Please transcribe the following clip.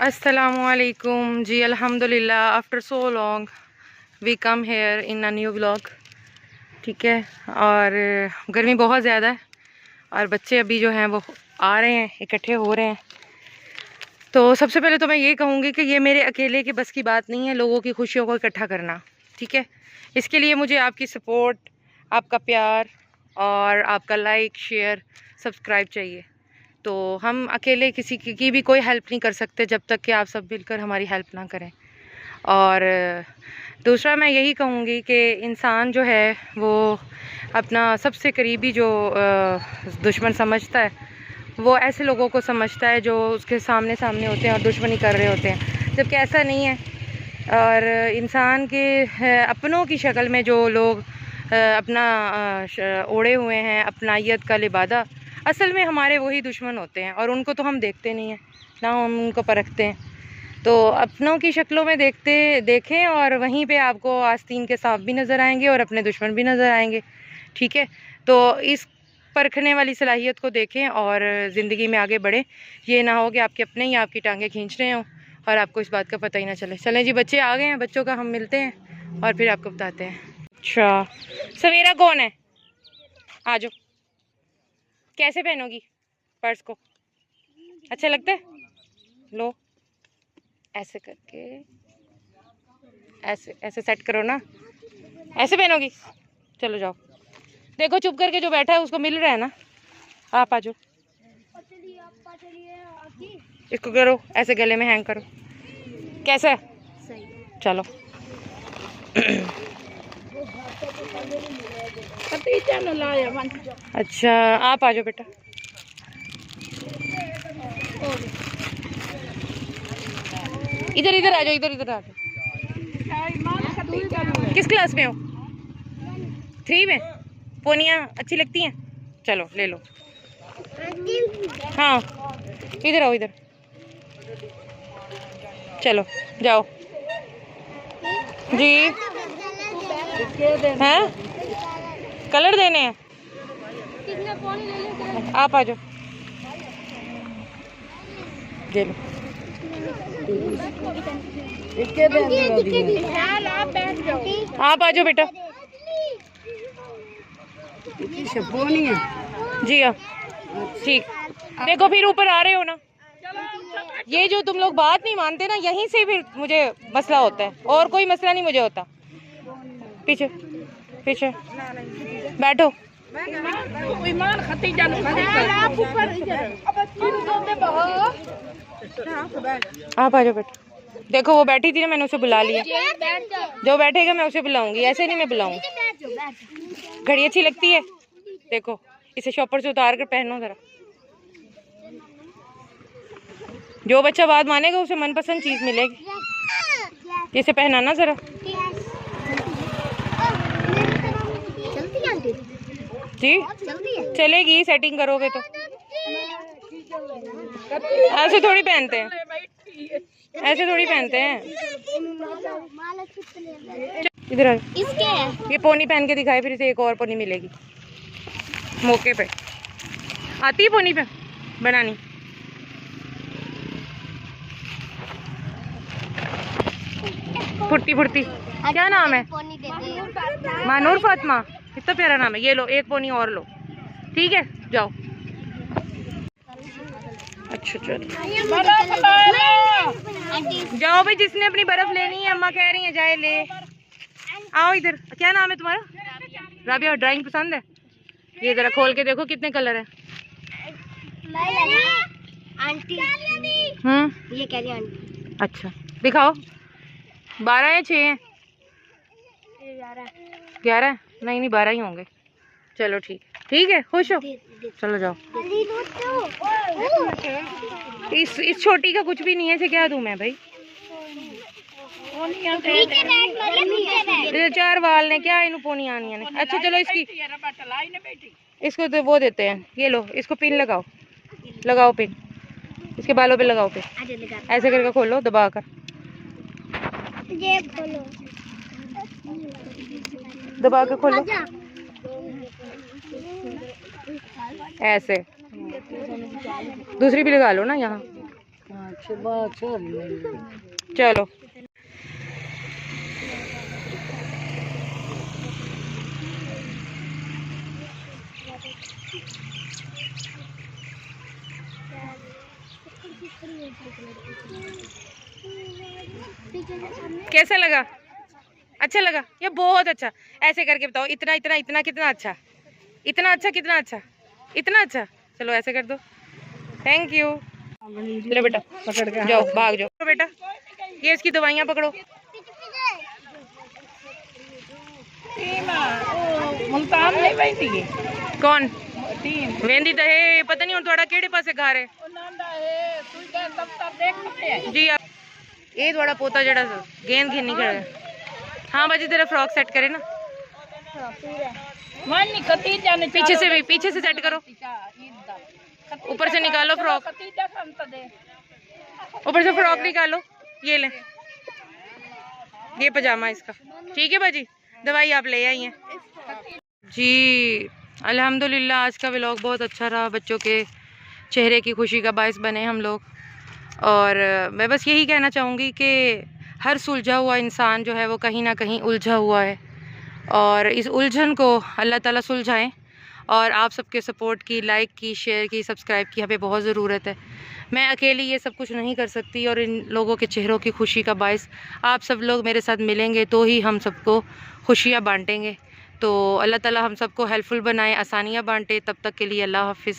असलकुम जी अल्हम्दुलिल्लाह after so long we come here in a new blog ठीक है? और, गर्मी बहुत ज़्यादा है। और बच्चे अभी जो हैं, वो आ रहे हैं, इकट्ठे हो रहे हैं। तो सबसे पहले तो मैं ये कहूँगी कि ये मेरे अकेले के बस की बात नहीं है, लोगों की खुशियों को इकट्ठा करना। ठीक है? इसके लिए मुझे आपकी सपोर्ट आपका प्यार और आपका लाइक शेयर सब्सक्राइब चाहिए। तो हम अकेले किसी की, की भी कोई हेल्प नहीं कर सकते जब तक कि आप सब मिलकर हमारी हेल्प ना करें। और दूसरा मैं यही कहूँगी कि इंसान जो है वो अपना सबसे करीबी जो दुश्मन समझता है वो ऐसे लोगों को समझता है जो उसके सामने सामने होते हैं और दुश्मनी कर रहे होते हैं। जबकि ऐसा नहीं है। और इंसान के अपनों की शक्ल में जो लोग अपना ओढ़े हुए हैं अपनाइत का लिबादा असल में हमारे वही दुश्मन होते हैं और उनको तो हम देखते नहीं हैं, ना हम उनको परखते हैं। तो अपनों की शक्लों में देखते, देखें और वहीं पे आपको आस्तीन के सांप भी नज़र आएँगे और अपने दुश्मन भी नज़र आएँगे, ठीक है? तो इस परखने वाली सलाहियत को देखें और ज़िंदगी में आगे बढ़ें। ये ना हो कि आपके अपने ही आपकी टांगें खींच रहे हों और आपको इस बात का पता ही ना चले। चलें जी, बच्चे आ गए हैं, बच्चों का हम मिलते हैं और फिर आपको बताते हैं। अच्छा सवेरा कौन है? आ जाओ। कैसे पहनोगी पर्स को? अच्छा लगता है? लो। ऐसे करके। ऐसे ऐसे सेट करो ना। ऐसे पहनोगी? चलो जाओ। देखो चुप करके जो बैठा है उसको मिल रहा है ना? आप आ जाओ। इसको करो ऐसे गले में हैंग करो। कैसा है? चलो। अच्छा आप आ जाओ बेटा। इधर इधर आ जाओ, इधर इधर आ जाओ। किस क्लास में हो? थ्री में? पोनिया, अच्छी लगती हैं? चलो, ले लो। हाँ इधर आओ, इधर। चलो, जाओ। जी। हैं? कलर देने हैं? आप आ जाओ। दे लो। आप आ जाओ बेटा। जी हाँ। ठीक। देखो फिर ऊपर आ रहे हो ना। ये जो तुम लोग बात नहीं मानते ना यहीं से फिर मुझे मसला होता है। और कोई मसला नहीं मुझे होता। पीछे पीछे। बैठो। आप आ जाओ बेटा देखो वो बैठी थी ना मैंने उसे बुला लिया। जो बैठेगा मैं उसे बुलाऊँगी। ऐसे नहीं मैं बुलाऊँगी घड़ी अच्छी लगती है। देखो इसे शॉपर से उतार कर पहनो जरा। जो बच्चा बात मानेगा उसे मनपसंद चीज़ मिलेगी। इसे पहनाना जरा। जी चलेगी सेटिंग करोगे तो। ऐसे थोड़ी पहनते हैं। ऐसे थोड़ी पहनते हैं। इधर इसके ये पोनी पहन के दिखाए फिर इसे एक और पोनी मिलेगी। मौके पे। आती है पोनी पे? बनानी। फुर्ती फुर्ती। क्या नाम है? मानूर फातिमा। कितना प्यारा नाम है। ये लो एक पोनी और लो। ठीक है? जाओ। अच्छा चलो। जाओ भाई जिसने अपनी बर्फ़ लेनी है अम्मा कह रही है जाए ले। आओ इधर। क्या नाम है तुम्हारा? राबिया ड्राइंग पसंद है? ये जरा खोल के देखो कितने कलर है। आंटी। हम्म। ये कह रही आंटी। अच्छा। दिखाओ। बारह या छः हैं? ग्यारह। नहीं नहीं बारह ही होंगे। चलो ठीक। ठीक है? खुश हो? चलो जाओ। इस इस छोटी का कुछ भी नहीं है इसे क्या दूँ मैं भाई? ये चार वाल ने क्या इन पोनी आनी ने अच्छा चलो इसकी इसको तो वो देते हैं ये लो इसको पिन लगाओ। लगाओ पिन। इसके बालों पे लगाओ पिन। ऐसे करके खोलो दबा कर। दबा के खोलो। ऐसे। दूसरी भी लगा लो ना यहाँ। चलो। कैसा लगा? अच्छा लगा ये बहुत अच्छा। ऐसे करके बताओ इतना इतना इतना कितना अच्छा? इतना अच्छा कितना अच्छा? इतना अच्छा? चलो ऐसे कर दो। थैंक यू लो बेटा पकड़ के जाओ भाग जाओ। बेटा ये इसकी दवाइयाँ पकड़ो। मुल्तान नहीं बैठी कौन? वेंदी तो है पता नहीं हूँ थोड़ा केड़े पासे घर है। जी ये थोड़ा पोता जड़ा गेंद खेलनी कर हाँ बाजी तेरा फ्रॉक सेट करे ना। पीछे से भी, पीछे से सेट करो। ऊपर से निकालो फ्रॉक ऊपर से फ्रॉक निकालो। ये ले। ये पजामा इसका। ठीक है बाजी दवाई आप ले आई हैं। जी, अल्हम्दुलिल्लाह, आज का व्लॉग बहुत अच्छा रहा। बच्चों के चेहरे की खुशी का बायस बने हम लोग। और मैं बस यही कहना चाहूँगी कि हर सुलझा हुआ इंसान जो है वो कहीं ना कहीं उलझा हुआ है। और इस उलझन को अल्लाह ताला सुलझाएँ। और आप सबके सपोर्ट की लाइक की शेयर की सब्सक्राइब की हमें बहुत ज़रूरत है। मैं अकेली ये सब कुछ नहीं कर सकती और इन लोगों के चेहरों की खुशी का बायस आप सब लोग मेरे साथ मिलेंगे तो ही हम सबको खुशियाँ बांटेंगे। तो अल्लाह ताला हम सबको हेल्पफुल बनाए, आसानियाँ बांटे। तब तक के लिए अल्लाह हाफिज़।